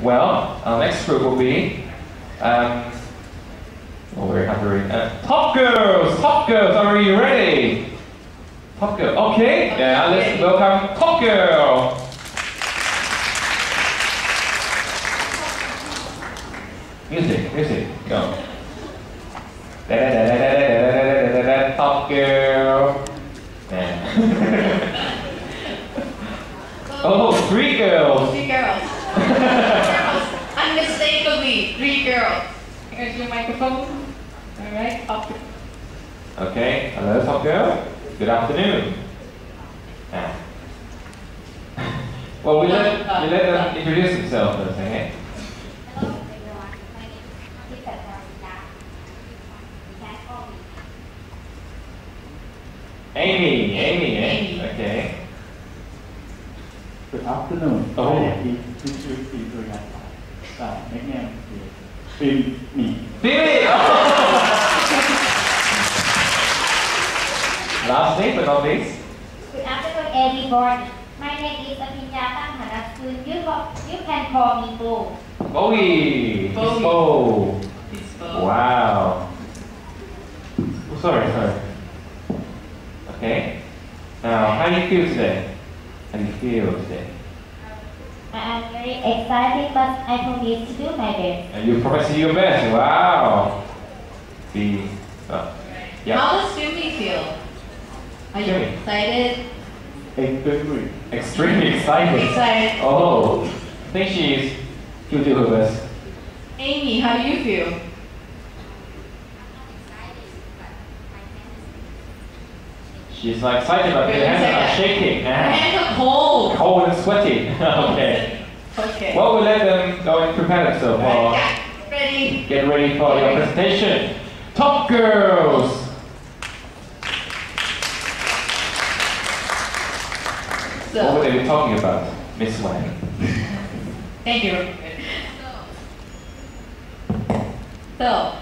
Well, our next group will be. Um, oh, we're hungry. Uh, top girls, top girls, are you ready? Top girl, okay. Yeah, let's welcome top girl. Music, music, go. Da da da da da da da da da da da top girl. Yeah. oh, three girls. Three girls. Girls. Unmistakably, three girls. Here's your microphone. All right, up. Okay, hello, top girl. Good afternoon. Yeah. Well, we let, we let them introduce themselves first, okay? Hello everyone, my name is Tita Tarita. You can call me. Amy, Amy, eh? Amy. Okay. Good afternoon. Oh. My name is Tichu Sivuriya. Uh, nickname is Film Me. Phoebe! Last name but not least. Good afternoon everyone. My name is Apinyata Hanaskun. You, you can call me Bo. Bowie. Bowie. It's Bo. It's Bo. Wow. Oh, sorry, sorry. Okay. Now, how do you feel today? How do you feel today? I am very excited but I promise to do my best. And you promise to do your best. Wow. The. Uh, yeah. How does Filmy feel? Are you Filmy. excited? Extremely. Extremely excited. Excited. Oh, I think she's. She'll do her best. Amy, how do you feel? She's like excited, but her hands are shaking. Her hands are cold. Cold and sweaty. okay. Okay. Well, we'll let them go and prepare themselves Right, yeah. Ready? Get ready for your presentation. Top girls! So, What were they talking about, Miss Wang? thank you. So,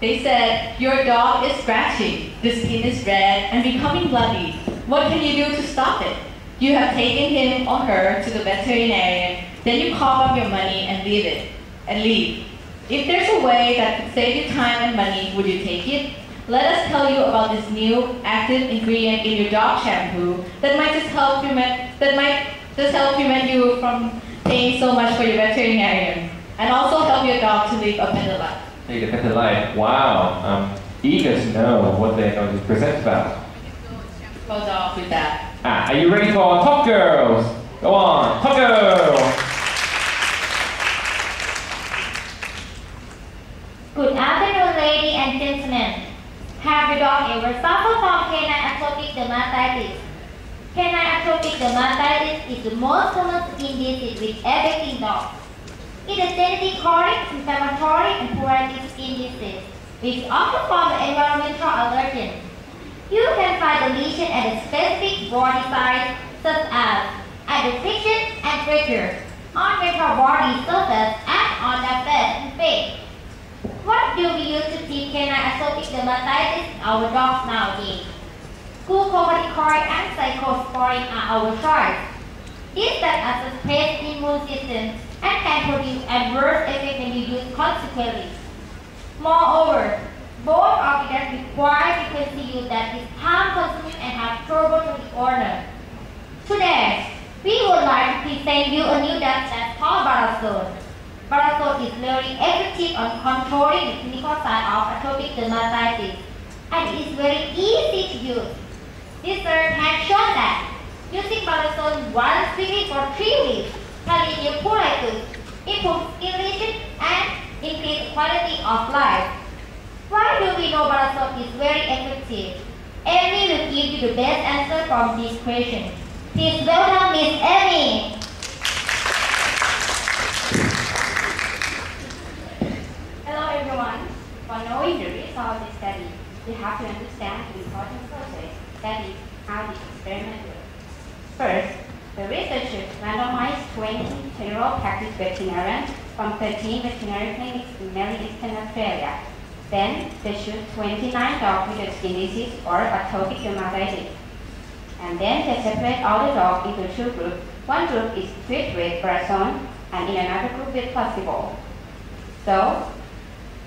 they said, your dog is scratching, the skin is red and becoming bloody. What can you do to stop it? You have taken him or her to the veterinarian, then you cough up your money and leave it, and leave. If there's a way that could save you time and money, would you take it? Let us tell you about this new active ingredient in your dog shampoo that might just help prevent that might just help prevent you from paying so much for your veterinarian, and also help your dog to live a better life. Lead a better life. Wow. I'm eager to know what they're going to present about. Goes off with that. Ah, are you ready for Top Girls? Go on, Top Girls! Good afternoon ladies and gentlemen. Have your dog ever suffered from canine atopic dermatitis? Canine atopic dermatitis is the most common skin disease which affecting dogs. It is genetic chronic, inflammatory, and pruritic skin disease, which often form an environmental allergen. You can find the lesion at a specific body size, such as at the section and pressure, on mental body surface, and on the face and face. What do we use to treat canine atopic dermatitis our dogs nowadays? Glucocorticoid and cyclosporin are our choice. These that are suppress immune system and can produce adverse effects when you use consequently. Moreover, both of them require frequency use that is time consuming and have trouble to the owner. Today, we would like to present you a new drug that's called Barasol. Barasol is very effective on controlling the clinical side of atopic dermatitis and is very easy to use. This Research has shown that using Barasol once weekly for three weeks reduce pruritus, improve skin and increase quality of life. Why do we know Barasol is very effective? Amy will give you the best answer from this question. Please welcome Miss Amy. Hello everyone. For knowing the result of the study, you have to understand the important process that is how the experiment works. First, the researchers randomized 20 general practice veterinarians from 13 veterinary clinics in Middle Eastern Australia. Then, they choose 29 dogs with a skin disease or atopic dermatitis. And then they separate all the dogs into two groups. One group is treated with Brazone, and in another group with placebo. So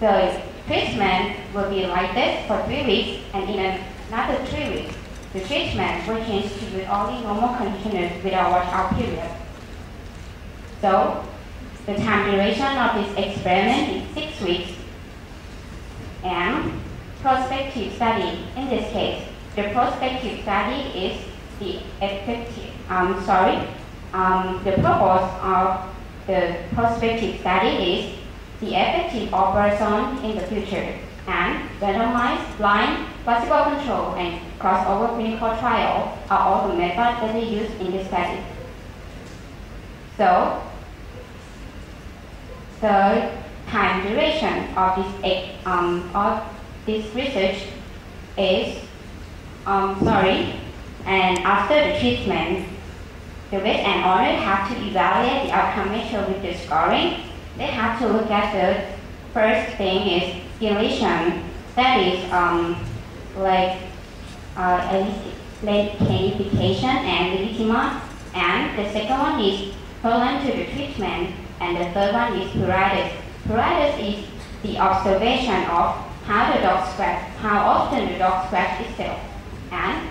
the treatment will be like this for three weeks, and in another three weeks, the treatment will change to the only normal conditioners without washout period. So the time duration of this experiment is six weeks, and prospective study in this case, the prospective study is the effective. Um, sorry, um, the purpose of the prospective study is the effective Barzone in the future and randomized, blind, placebo control, and crossover clinical trial are all the methods that they use in this study. So, the time duration of this um, of this research is um, sorry, and after the treatment, the vet and owner have to evaluate the outcome measure with the scoring. They have to look at the first thing is skin lesion, that is um, like uh, lentification and erythema, and the second one is tolerant to the treatment, and the third one is pruritus. Pruritus is the observation of how the dog scratch, how often the dog scratch itself. And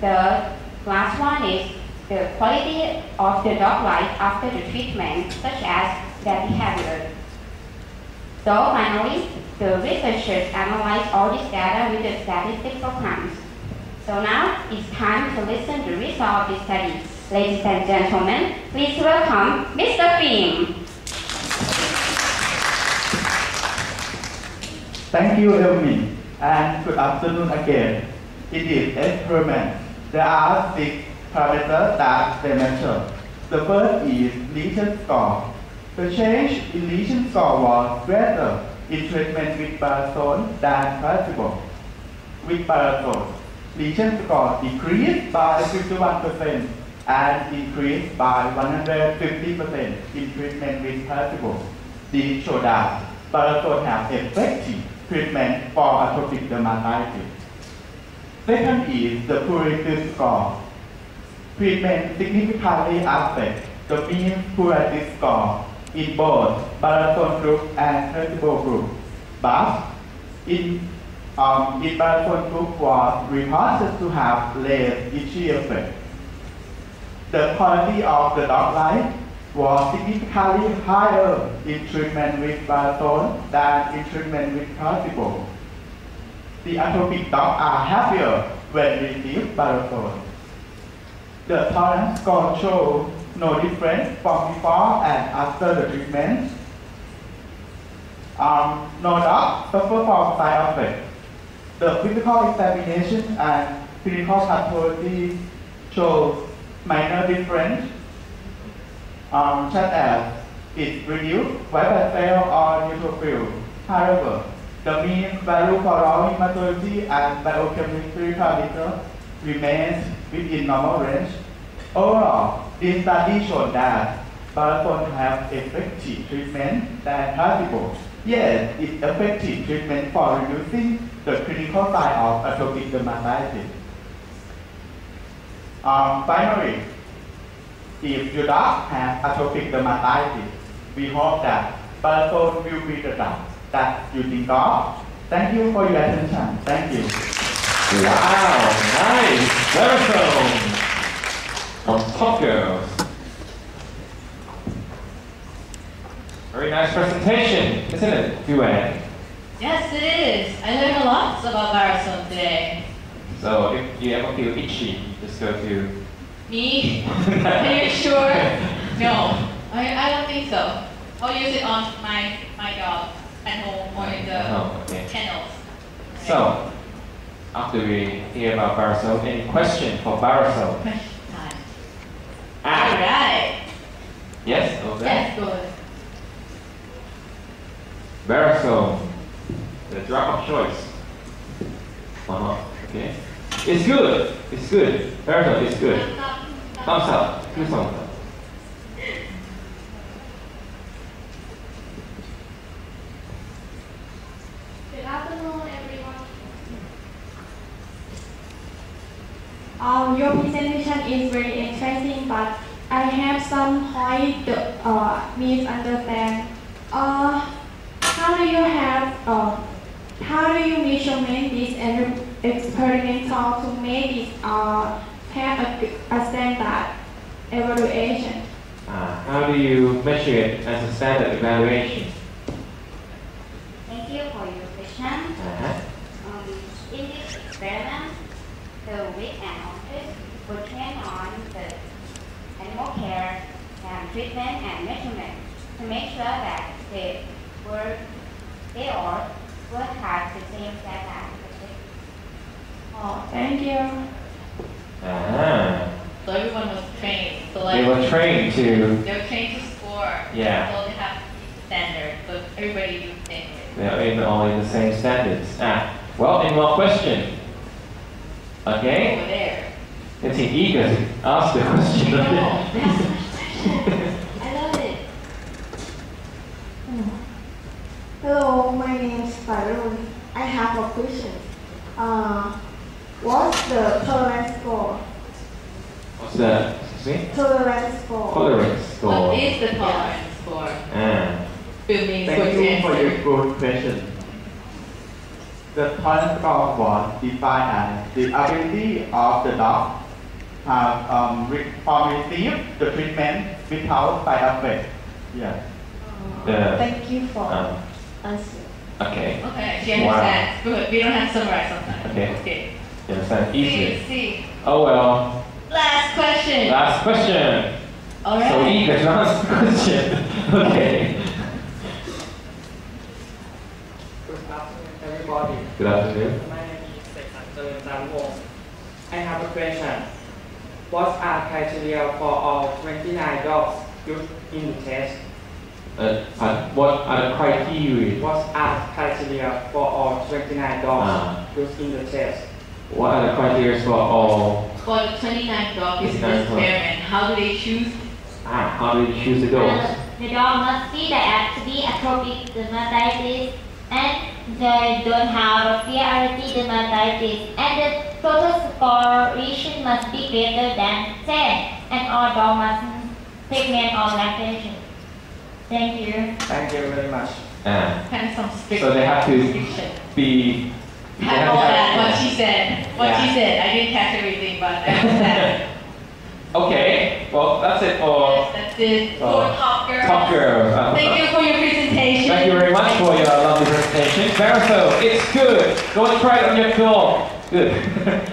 the last one is the quality of the dog life after the treatment, such as their behavior. So finally, the researchers analyzed all this data with the statistical plans. So now it's time to listen to the result of this study. Ladies and gentlemen, please welcome Mr. Phim. Thank you, Elmi, and good afternoon again. In this experiment, there are six parameters that they measure. The first is lesion score. The change in lesion score was greater in treatment with barazone than placebo. With lesion score decreased by 51% and increased by 150% in treatment with placebo. These show that barazone have effective treatment for atopic dermatitis. Second is the pruritus score. Treatment significantly affects the mean pruritus score in both barazone group and placebo group. But in um, in barazone group was reported to have less itchy effect. The quality of the dog life was significantly higher in treatment with barazone than in treatment with placebo. The atopic dogs are happier when received barazone. The tolerance shows no difference from before and after the treatment. Um, no dog suffer from side effects. The physical examination and clinical pathology shows minor difference um, such as it reduced white blood cell or neutrophil. However, the mean value for all hematology and biochemistry parameters remains within normal range. Overall, this study showed that barazone have effective treatment than placebo. Yes, it's effective treatment for reducing the clinical sign of atopic dermatitis. Um, finally, if your dog has atopic dermatitis, we hope that barazone will be the drug that you think of. Thank you for your attention. Thank you. Wow, nice. Baritone from Top Girls. Very nice presentation, isn't it, Duane? Yes, it is. I learned a lot about Barazone today. So if you ever feel itchy, just go to. Me? Are you sure? No, I, I don't think so. I'll use it on my my dog at home or in the Oh, okay. kennels. So, after we hear about Barisol, any question for Barisol? Question time. Ah, Alright. yes, okay. Yes, good. Barisol, the drug of choice. Uh-huh, okay. It's good, it's good. Barisol it's good. Thumbs up, thumbs up. Good afternoon, everyone. Um, your presentation is very interesting, but I have some point uh, misunderstand. Uh, how do you have uh, how do you measurement this and experimental to make it uh, have a, g- a standard evaluation? Uh, how do you measure it as a standard evaluation? Thank you for your question. Uh-huh. Um, in this experiment, the weight analysis will train on the animal care and treatment and measurement to make sure that they were they all will have the same standard. Oh, thank you. Uh-huh. So everyone was trained. So like They were trained to, they were trained to score. Yeah. So they have standard. So everybody do the same they're in all in the same standards. Ah, well, in one question. Okay? Over there. Getting eager to ask the question. No, that's the question. I love it. Hello, my name is Farun. I have a question. Uh, what's the tolerance score? What's the, me? Tolerance score. Tolerance score. What is the tolerance for Ah, filming Thank good you for your good question. The tolerance score was defined as the ability of the dog have um, re- or receive the treatment without side effect. Yeah. the, Thank you for um, answer. okay. Okay, she Wow. understands. Good. We don't have to summarize sometimes. Okay. Okay. You understand? See, Easy. see. Oh well. Last question. Last question. All So right. eager last question. okay. Good afternoon, everybody. Good afternoon. My name is Seksan Chen I have a question. What are criteria for all 29 dogs used in the test? Uh, uh, what are the criteria? What are criteria for all 29 dogs Ah. used in the test? What are the criteria for all? For the 29 dogs in this dogs. experiment, how do they choose? Ah, how do you choose the dogs? Uh, the dog must be diet to be atopic dermatitis and they don't have PRT dermatitis and the total score reaction must be greater than 10 and all dog must pregnant or lactation. Thank you. Thank you very much. Ah, Kind some strict So they have to- be. Have all that, what she said. What she said. I didn't catch everything, but I. Okay. Well, that's it for That's it for. Top Girl. Top Girl. Uh, Thank you for your presentation. Thank you very much for your lovely presentation. Marisol, it's good. Go and try it on your dog. Good.